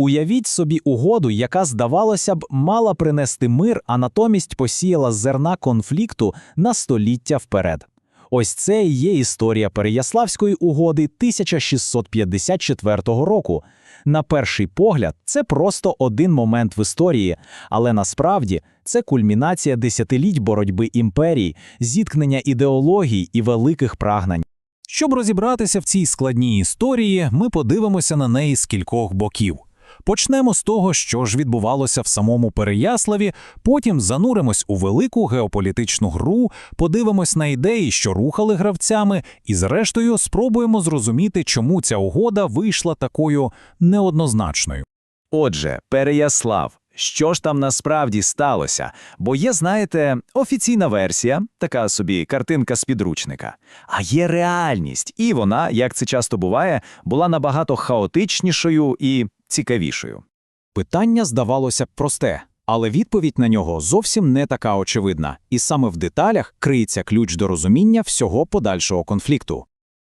Уявіть собі угоду, яка, здавалося б, мала принести мир, а натомість посіяла зерна конфлікту на століття вперед. Ось це і є історія Переяславської угоди 1654 року. На перший погляд, це просто один момент в історії, але насправді це кульмінація десятиліть боротьби імперій, зіткнення ідеологій і великих прагнень. Щоб розібратися в цій складній історії, ми подивимося на неї з кількох боків. Почнемо з того, що ж відбувалося в самому Переяславі, потім зануримось у велику геополітичну гру, подивимось на ідеї, що рухали гравцями, і зрештою спробуємо зрозуміти, чому ця угода вийшла такою неоднозначною. Отже, Переяслав. Що ж там насправді сталося? Бо є, знаєте, офіційна версія, така собі картинка з підручника. А є реальність, і вона, як це часто буває, була набагато хаотичнішою і цікавішою. Питання здавалося б просте, але відповідь на нього зовсім не така очевидна, і саме в деталях криється ключ до розуміння всього подальшого конфлікту.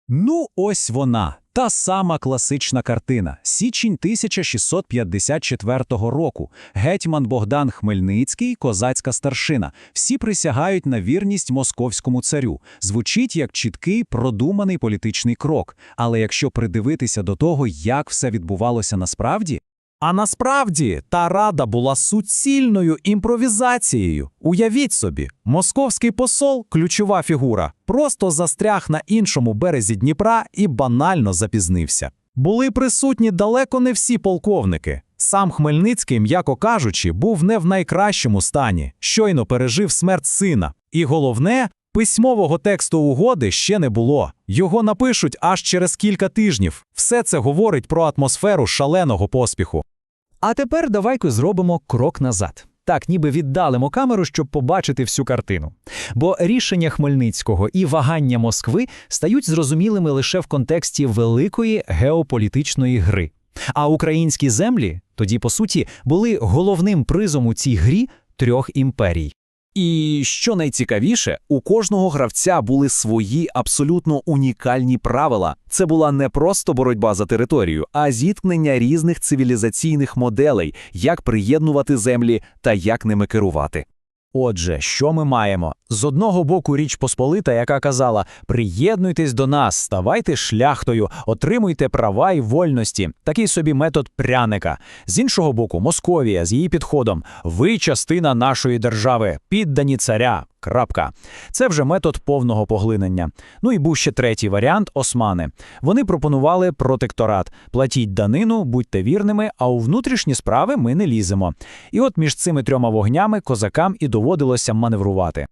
Ну, ось вона, та сама класична картина. Січень 1654 року. Гетьман Богдан Хмельницький, козацька старшина. Всі присягають на вірність московському царю. Звучить як чіткий, продуманий політичний крок. Але якщо придивитися до того, як все відбувалося насправді, А насправді та рада була суцільною імпровізацією. Уявіть собі, московський посол, ключова фігура, просто застряг на іншому березі Дніпра і банально запізнився. Були присутні далеко не всі полковники. Сам Хмельницький, м'яко кажучи, був не в найкращому стані, щойно пережив смерть сина. І головне, письмового тексту угоди ще не було. Його напишуть аж через кілька тижнів. Все це говорить про атмосферу шаленого поспіху. А тепер давай-ка зробимо крок назад. Так, ніби віддалимо камеру, щоб побачити всю картину. Бо рішення Хмельницького і вагання Москви стають зрозумілими лише в контексті великої геополітичної гри. А українські землі тоді, по суті, були головним призом у цій грі трьох імперій. І що найцікавіше, у кожного гравця були свої абсолютно унікальні правила. Це була не просто боротьба за територію, а зіткнення різних цивілізаційних моделей, як приєднувати землі та як ними керувати. Отже, що ми маємо? З одного боку Річ Посполита, яка казала «приєднуйтесь до нас, ставайте шляхтою, отримуйте права і вольності», такий собі метод пряника. З іншого боку, Московія з її підходом «ви частина нашої держави, піддані царя». Крапка. Це вже метод повного поглинення. Ну і був ще третій варіант османи. Вони пропонували протекторат. Платіть данину, будьте вірними, а у внутрішні справи ми не ліземо. І от між цими трьома вогнями козакам і доводилося маневрувати.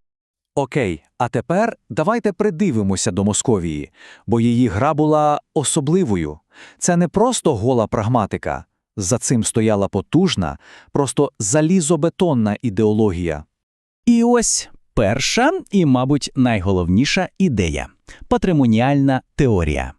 Окей, а тепер давайте придивимося до Московії, бо її гра була особливою. Це не просто гола прагматика. За цим стояла потужна, просто залізобетонна ідеологія. І ось перша і, мабуть, найголовніша ідея патримоніальна теорія.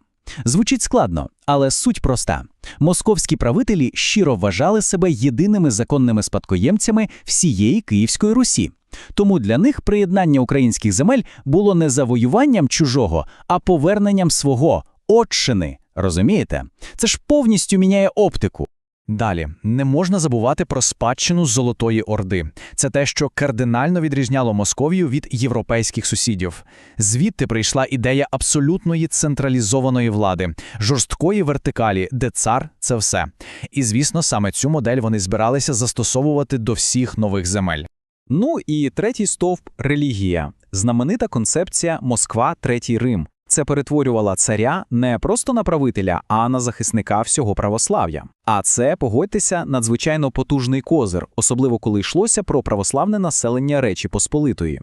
Звучить складно, але суть проста. Московські правителі щиро вважали себе єдиними законними спадкоємцями всієї Київської Русі. Тому для них приєднання українських земель було не завоюванням чужого, а поверненням свого отчини. Розумієте? Це ж повністю міняє оптику. Далі не можна забувати про спадщину Золотої Орди. Це те, що кардинально відрізняло Московію від європейських сусідів. Звідти прийшла ідея абсолютної централізованої влади, жорсткої вертикалі, де цар це все. І звісно, саме цю модель вони збиралися застосовувати до всіх нових земель. Ну і третій стовп релігія. Знаменита концепція Москва, Третій Рим. Це перетворювала царя не просто на правителя, а на захисника всього православ'я. А це, погодьтеся, надзвичайно потужний козир, особливо коли йшлося про православне населення Речі Посполитої.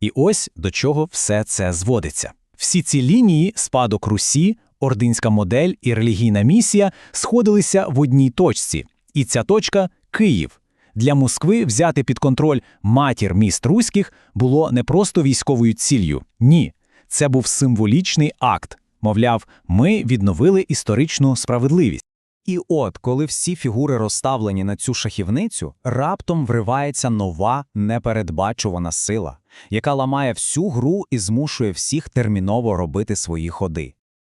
І ось до чого все це зводиться. Всі ці лінії, спадок Русі, ординська модель і релігійна місія сходилися в одній точці. І ця точка Київ. Для Москви взяти під контроль матір міст руських було не просто військовою ціллю. Ні, це був символічний акт. Мовляв, ми відновили історичну справедливість. І от, коли всі фігури розставлені на цю шахівницю, раптом вривається нова непередбачувана сила, яка ламає всю гру і змушує всіх терміново робити свої ходи.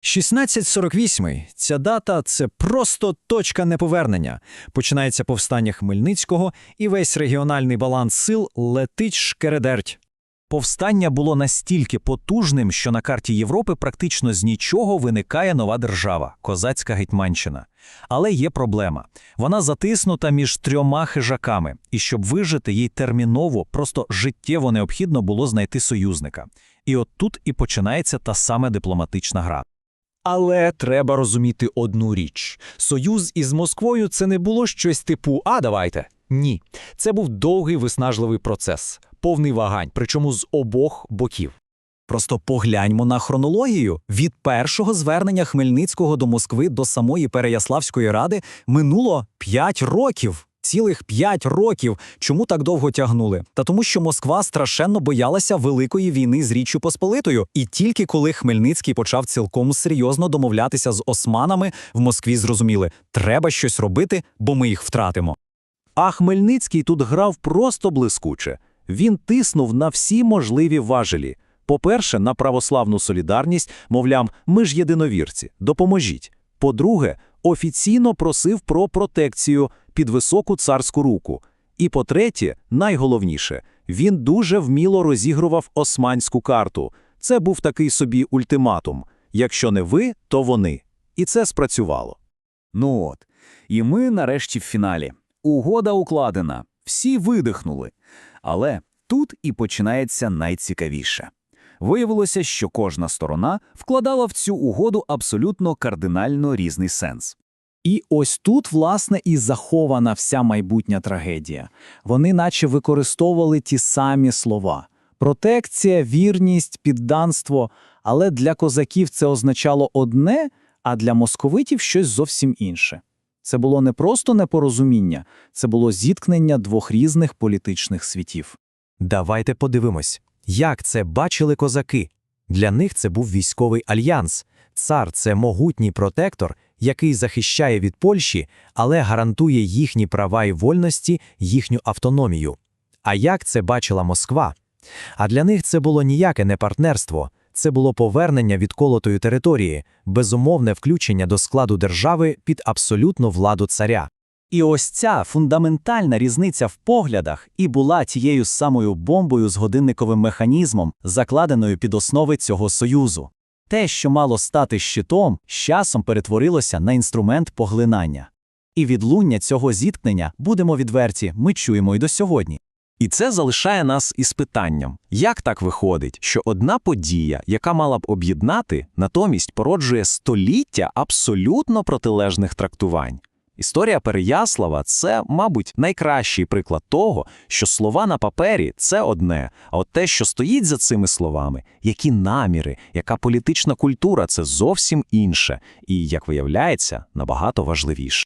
1648. Ця дата це просто точка неповернення. Починається повстання Хмельницького, і весь регіональний баланс сил летить шкередерть. Повстання було настільки потужним, що на карті Європи практично з нічого виникає нова держава – козацька Гетьманщина. Але є проблема. Вона затиснута між трьома хижаками, і щоб вижити їй терміново, просто життєво необхідно було знайти союзника. І от тут і починається та саме дипломатична гра. Але треба розуміти одну річ: союз із Москвою це не було щось типу А, давайте. Ні, це був довгий виснажливий процес, повний вагань, причому з обох боків. Просто погляньмо на хронологію. Від першого звернення Хмельницького до Москви до самої Переяславської ради минуло 5 років. Цілих 5 років. Чому так довго тягнули? Та тому, що Москва страшенно боялася великої війни з Річчю Посполитою. І тільки коли Хмельницький почав цілком серйозно домовлятися з османами, в Москві зрозуміли, треба щось робити, бо ми їх втратимо. А Хмельницький тут грав просто блискуче. Він тиснув на всі можливі важелі. По-перше, на православну солідарність, мовляв, ми ж єдиновірці, допоможіть. По-друге, офіційно просив про протекцію під високу царську руку. І по-третє, найголовніше, він дуже вміло розігрував османську карту. Це був такий собі ультиматум. Якщо не ви, то вони. І це спрацювало. Ну от, і ми нарешті в фіналі. Угода укладена, всі видихнули. Але тут і починається найцікавіше. Виявилося, що кожна сторона вкладала в цю угоду абсолютно кардинально різний сенс. І ось тут, власне, і захована вся майбутня трагедія. Вони наче використовували ті самі слова: протекція, вірність, підданство. Але для козаків це означало одне, а для московитів щось зовсім інше. Це було не просто непорозуміння, це було зіткнення двох різних політичних світів. Давайте подивимось, як це бачили козаки. Для них це був військовий альянс. Цар це могутній протектор, який захищає від Польщі, але гарантує їхні права і вольності, їхню автономію. А як це бачила Москва? А для них це було ніяке не партнерство, це було повернення відколотої території, безумовне включення до складу держави під абсолютну владу царя. І ось ця фундаментальна різниця в поглядах і була тією самою бомбою з годинниковим механізмом, закладеною під основи цього союзу. Те, що мало стати щитом, з часом перетворилося на інструмент поглинання. І відлуння цього зіткнення, будемо відверті, ми чуємо й до сьогодні. І це залишає нас із питанням, як так виходить, що одна подія, яка мала б об'єднати, натомість породжує століття абсолютно протилежних трактувань. Історія Переяслава – це, мабуть, найкращий приклад того, що слова на папері – це одне, а от те, що стоїть за цими словами, які наміри, яка політична культура – це зовсім інше і, як виявляється, набагато важливіше.